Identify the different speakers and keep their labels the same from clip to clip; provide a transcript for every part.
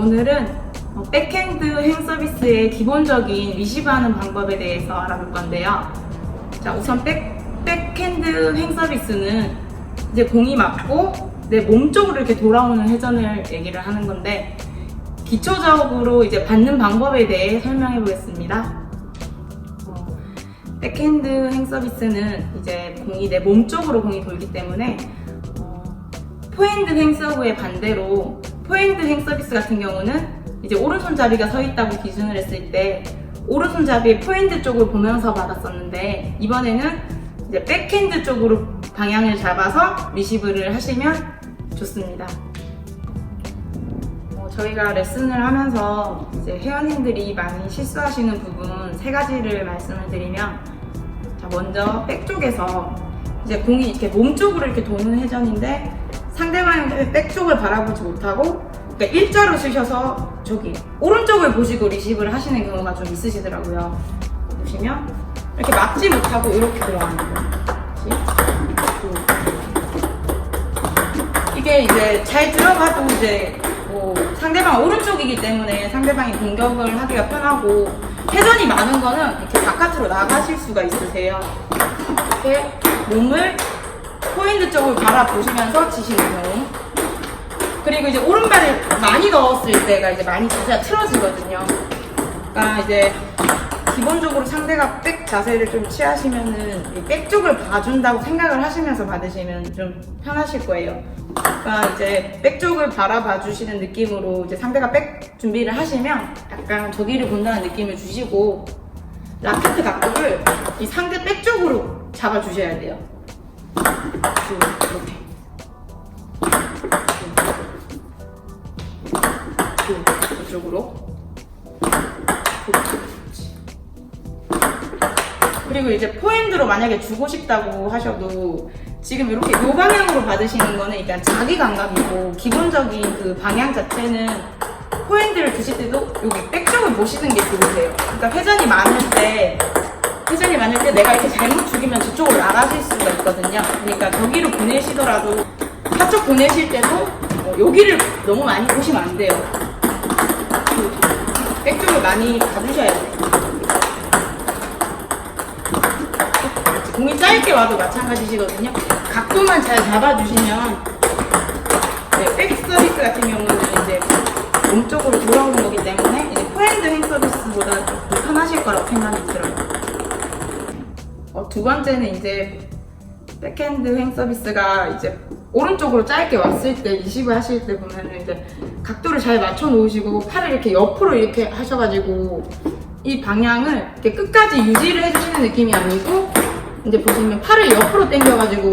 Speaker 1: 오늘은 어, 백핸드 행 서비스의 기본적인 리시브하는 방법에 대해서 알아볼 건데요. 자, 우선 백, 백핸드 행 서비스는 이제 공이 맞고 내 몸 쪽으로 이렇게 돌아오는 회전을 얘기를 하는 건데 기초적으로 이제 받는 방법에 대해 설명해 보겠습니다. 어, 백핸드 행 서비스는 이제 공이 내 몸 쪽으로 공이 돌기 때문에 어, 포핸드 행 서브의 반대로 포핸드 행 서비스 같은 경우는 이제 오른손잡이가 서 있다고 기준을 했을 때 오른손잡이 포핸드 쪽을 보면서 받았었는데 이번에는 이제 백핸드 쪽으로 방향을 잡아서 리시브를 하시면 좋습니다. 어, 저희가 레슨을 하면서 이제 회원님들이 많이 실수하시는 부분 세 가지를 말씀을 드리면 자, 먼저 백 쪽에서 이제 공이 이렇게 몸 쪽으로 이렇게 도는 회전인데 상대방의 백 쪽을 바라보지 못하고 그러니까 일자로 쓰셔서 저기 오른쪽을 보시고 리시브를 하시는 경우가 좀 있으시더라고요. 보시면 이렇게 막지 못하고 이렇게 들어가는 거예요. 이게 이제 잘 들어가도 이제 뭐 상대방 오른쪽이기 때문에 상대방이 공격을 하기가 편하고 회전이 많은 거는 이렇게 바깥으로 나가실 수가 있으세요. 이렇게 몸을 포인트 쪽을 바라보시면서 치시는 경우. 그리고 이제 오른발을 많이 넣었을 때가 이제 많이 자세가 틀어지거든요. 그러니까 이제 기본적으로 상대가 백 자세를 좀 취하시면은 이백 쪽을 봐준다고 생각을 하시면서 받으시면 좀 편하실 거예요. 그러니까 이제 백 쪽을 바라봐 주시는 느낌으로 이제 상대가 백 준비를 하시면 약간 저기를 본다는 느낌을 주시고 라켓 각도를 이 상대 백 쪽으로 잡아 주셔야 돼요. 이렇게. 이쪽으로. 그리고 이제 포핸드로 만약에 주고 싶다고 하셔도 지금 이렇게 요 방향으로 받으시는 거는 일단 자기 감각이고 기본적인 그 방향 자체는 포핸드를 드실 때도 여기 백쪽을 보시는 게 좋으세요. 그러니까 회전이 많을 때 회전이 많을 때 내가 이렇게 잘못 죽이면 저쪽으로 나가실 수가 있거든요. 그러니까 저기로 보내시더라도 사쪽 보내실 때도 어, 여기를 너무 많이 보시면 안 돼요. 그 백쪽을 많이 봐주셔야 돼요. 공이 짧게 와도 마찬가지시거든요. 각도만 잘 잡아주시면 네, 백 서비스 같은 경우는 이제 몸쪽으로 돌아오는 거기 때문에 이제 포핸드 행 서비스보다 좀 불편하실 거라고 생각이 들어요. 어, 두 번째는 이제 백핸드 행 서비스가 이제 오른쪽으로 짧게 왔을 때 리시브 하실 때 보면은 이제 각도를 잘 맞춰 놓으시고 팔을 이렇게 옆으로 이렇게 하셔가지고 이 방향을 이렇게 끝까지 유지를 해주시는 느낌이 아니고 이제 보시면 팔을 옆으로 당겨가지고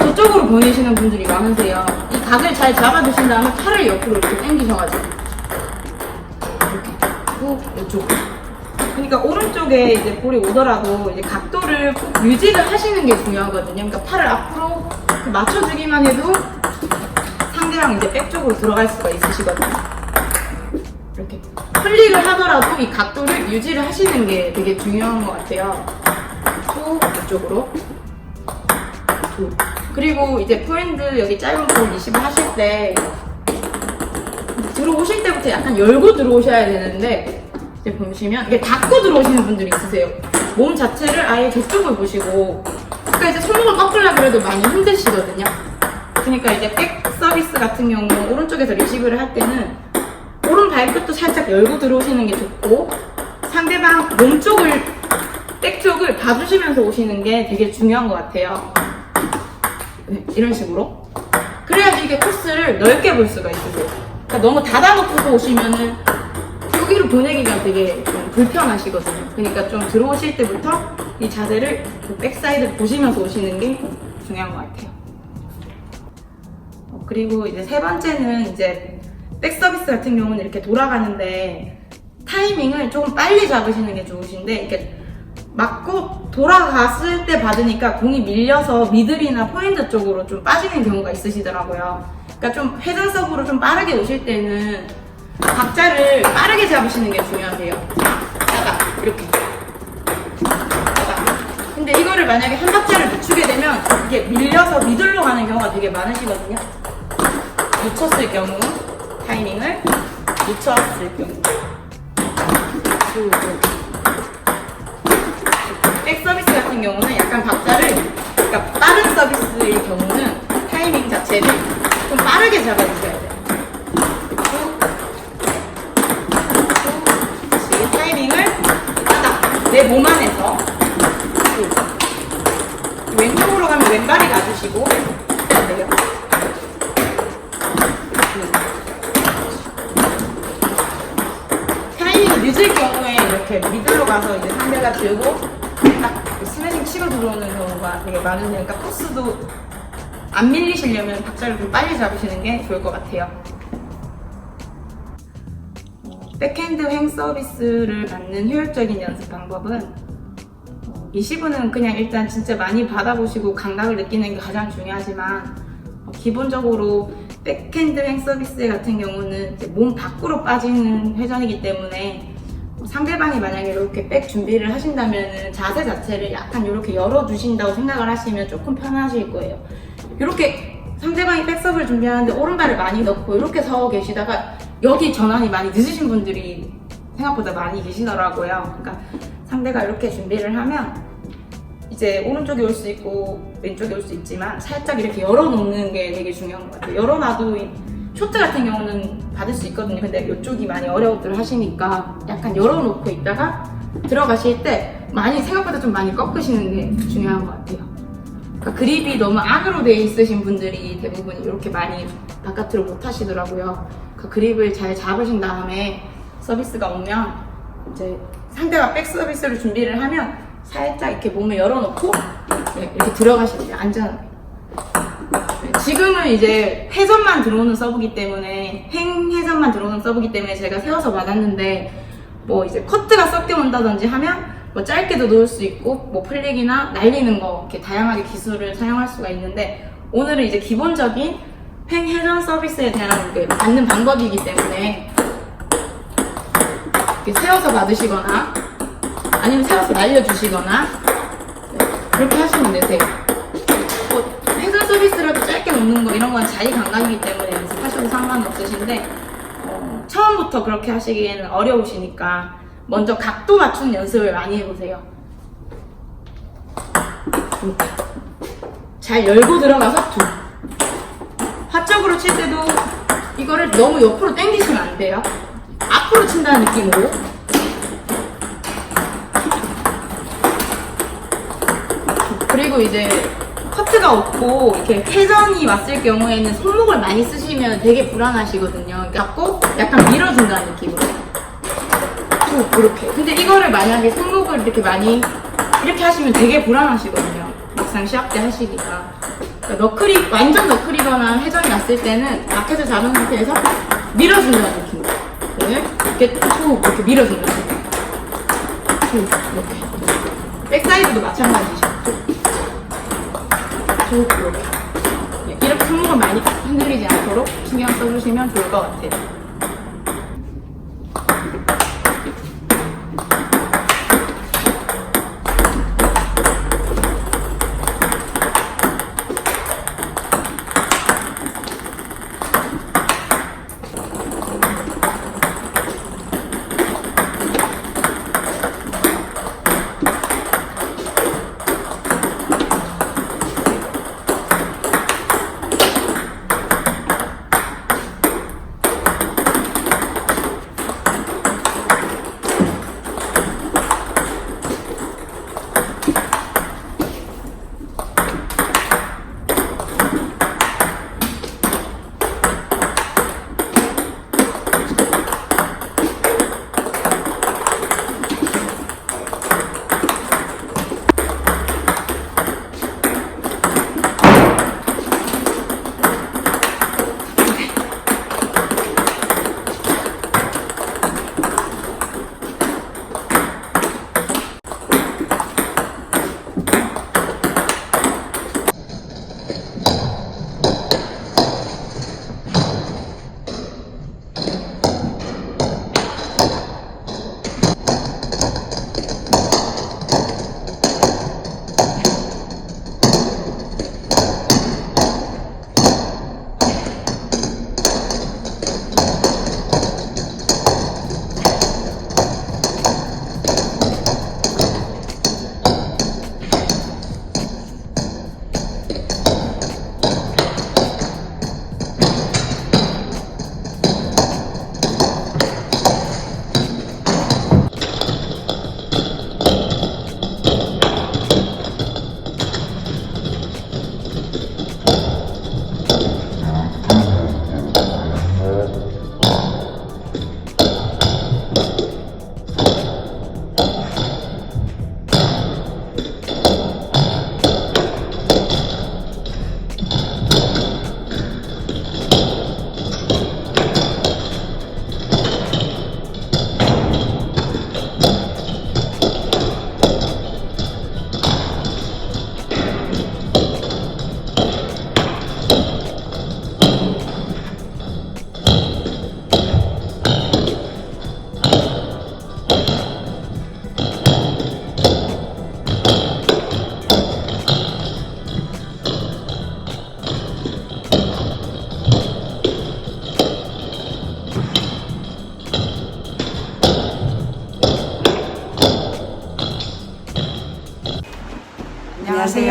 Speaker 1: 저쪽으로 보내시는 분들이 많으세요. 이 각을 잘 잡아주신 다음에 팔을 옆으로 이렇게 당기셔가지고 이렇게 하고 이쪽으로. 그러니까 오른쪽에 이제 볼이 오더라도 이제 각도를 꼭 유지를 하시는 게 중요하거든요. 그러니까 팔을 앞으로 맞춰주기만 해도 상대방 이제 백 쪽으로 들어갈 수가 있으시거든요. 이렇게 클릭을 하더라도 이 각도를 유지를 하시는 게 되게 중요한 것 같아요. 또 이쪽으로 두. 그리고 이제 프렌드 여기 짧은 볼 리시브 하실 때 들어오실 때부터 약간 열고 들어오셔야 되는데 이제 보시면 이게 닫고 들어오시는 분들이 있으세요. 몸 자체를 아예 저쪽을 보시고 그러니까 이제 손목을 꺾으려 그래도 많이 힘드시거든요. 그러니까 이제 백 서비스 같은 경우 오른쪽에서 리시브를 할 때는 오른 발끝도 살짝 열고 들어오시는 게 좋고 상대방 몸 쪽을 백 쪽을 봐주시면서 오시는 게 되게 중요한 것 같아요. 네, 이런 식으로. 그래야지 이게 코스를 넓게 볼 수가 있으세요. 그러니까 너무 닫아놓고 오시면은 여기로 보내기가 되게 좀 불편하시거든요. 그러니까 좀 들어오실 때부터 이 자세를 그 백사이드를 보시면서 오시는 게 중요한 것 같아요. 어, 그리고 이제 세 번째는 이제 백 서비스 같은 경우는 이렇게 돌아가는데 타이밍을 조금 빨리 잡으시는 게 좋으신데 이렇게 맞고 돌아갔을 때 받으니까 공이 밀려서 미들이나 포인트 쪽으로 좀 빠지는 경우가 있으시더라고요. 그러니까 좀 회전 서브로 좀 빠르게 오실 때는 박자를 빠르게 잡으시는 게 중요하세요. 따다 이렇게 따다. 근데 이거를 만약에 한 박자를 늦추게 되면 이게 밀려서 미들로 가는 경우가 되게 많으시거든요. 놓쳤을 경우 타이밍을 묻혀왔을 경우 백 서비스 같은 경우는 약간 박자를 그러니까 빠른 서비스의 경우는 타이밍 자체를 좀 빠르게 잡아주셔야 돼요. 다시 이 타이밍을 딱 내 몸 안에서 쭉. 왼쪽으로 가면 왼발이 가주시고 내려. 타이밍이 늦을 경우에 이렇게 미들로 가서 이제 상대가 들고 딱 스매싱 치고 들어오는 경우가 되게 많으니까 코스도 안 밀리시려면 박자를 좀 빨리 잡으시는 게 좋을 것 같아요. 백핸드 횡 서비스를 받는 효율적인 연습 방법은 이 시분은 그냥 일단 진짜 많이 받아보시고 감각을 느끼는 게 가장 중요하지만 어, 기본적으로 백핸드 횡 서비스 같은 경우는 몸 밖으로 빠지는 회전이기 때문에 상대방이 만약에 이렇게 백 준비를 하신다면 자세 자체를 약간 이렇게 열어두신다고 생각을 하시면 조금 편하실 거예요. 이렇게 상대방이 백서브를 준비하는데 오른발을 많이 넣고 이렇게 서 계시다가 여기 전환이 많이 늦으신 분들이 생각보다 많이 계시더라고요. 그러니까 상대가 이렇게 준비를 하면 이제 오른쪽에 올수 있고 왼쪽에 올수 있지만 살짝 이렇게 열어놓는 게 되게 중요한 것 같아요. 열어놔도 이 쇼트 같은 경우는 받을 수 있거든요. 근데 이쪽이 많이 어려움들 하시니까 약간 열어놓고 있다가 들어가실 때 많이 생각보다 좀 많이 꺾으시는 게 중요한 것 같아요. 그러니까 그립이 너무 안으로 돼 있으신 분들이 대부분 이렇게 많이 바깥으로 못 하시더라고요. 그 그립을 잘 잡으신 다음에 서비스가 오면 이제 상대가 백 서비스를 준비를 하면 살짝 이렇게 몸을 열어놓고 네, 이렇게 들어가시면. 안전하게. 네, 지금은 이제 회전만 들어오는 서브기 때문에 행 회전만 들어오는 서브기 때문에 제가 세워서 받았는데 뭐 이제 커트가 섞여 온다든지 하면 뭐 짧게도 놓을 수 있고 뭐 플릭이나 날리는 거 이렇게 다양하게 기술을 사용할 수가 있는데 오늘은 이제 기본적인 횡 회전 서비스에 대한 게 받는 방법이기 때문에 이렇게 세워서 받으시거나 아니면 세워서 날려주시거나 네, 그렇게 하시면 되세요. 놓는 거 이런 건 자기 감각이기 때문에 연습하셔도 상관없으신데 어, 처음부터 그렇게 하시기에는 어려우시니까 먼저 각도 맞춘 연습을 많이 해보세요. 두. 잘 열고 들어가서 두. 화적으로 칠 때도 이거를 너무 옆으로 당기시면 안 돼요. 앞으로 친다는 느낌으로. 그리고 이제 커트가 없고 이렇게 회전이 왔을 경우에는 손목을 많이 쓰시면 되게 불안하시거든요. 잡고 약간 밀어준다는 느낌으로. 쭉 이렇게. 근데 이거를 만약에 손목을 이렇게 많이 이렇게 하시면 되게 불안하시거든요. 막상 시합 때 하시기가. 그러니까 너클이 완전 너클이거나 회전이 왔을 때는 라켓을 잡은 상태에서 밀어준다는 느낌으로. 네. 이렇게 쭉 이렇게 밀어준다는 느낌. 쭉 이렇게. 백사이드도 마찬가지죠. 쭉 이렇게. 네, 이렇게 손목을 많이 흔들리지 않도록 신경 써주시면 좋을 것 같아요.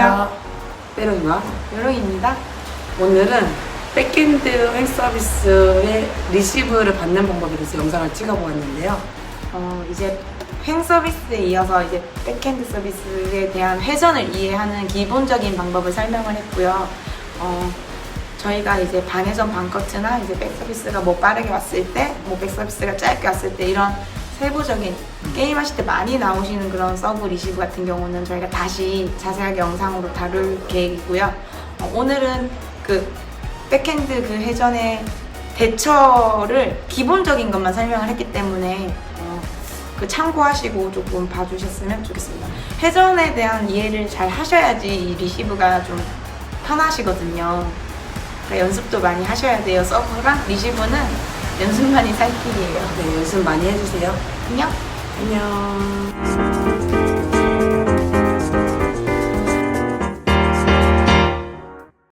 Speaker 2: 안녕하세요. 빼롱이와
Speaker 1: 요롱입니다.
Speaker 2: 오늘은 백핸드 횡 서비스의 리시브를 받는 방법에 대해서 영상을 찍어보았는데요.
Speaker 1: 어, 이제 횡 서비스에 이어서 이제 백핸드 서비스에 대한 회전을 이해하는 기본적인 방법을 설명을 했고요. 어, 저희가 이제 반회전 반커트나 이제 백 서비스가 뭐 빠르게 왔을 때, 뭐백 서비스가 짧게 왔을 때 이런 세부적인 게임 하실 때 많이 나오시는 그런 서브 리시브 같은 경우는 저희가 다시 자세하게 영상으로 다룰 계획이고요. 어, 오늘은 그 백핸드 그 회전의 대처를 기본적인 것만 설명을 했기 때문에 어, 그 참고하시고 조금 봐주셨으면 좋겠습니다. 회전에 대한 이해를 잘 하셔야지 이 리시브가 좀 편하시거든요. 그러니까 연습도 많이 하셔야 돼요. 서브랑 리시브는 연습만이 살 길이에요.
Speaker 2: 네, 연습 많이 해주세요.
Speaker 1: 안녕.
Speaker 2: 안녕.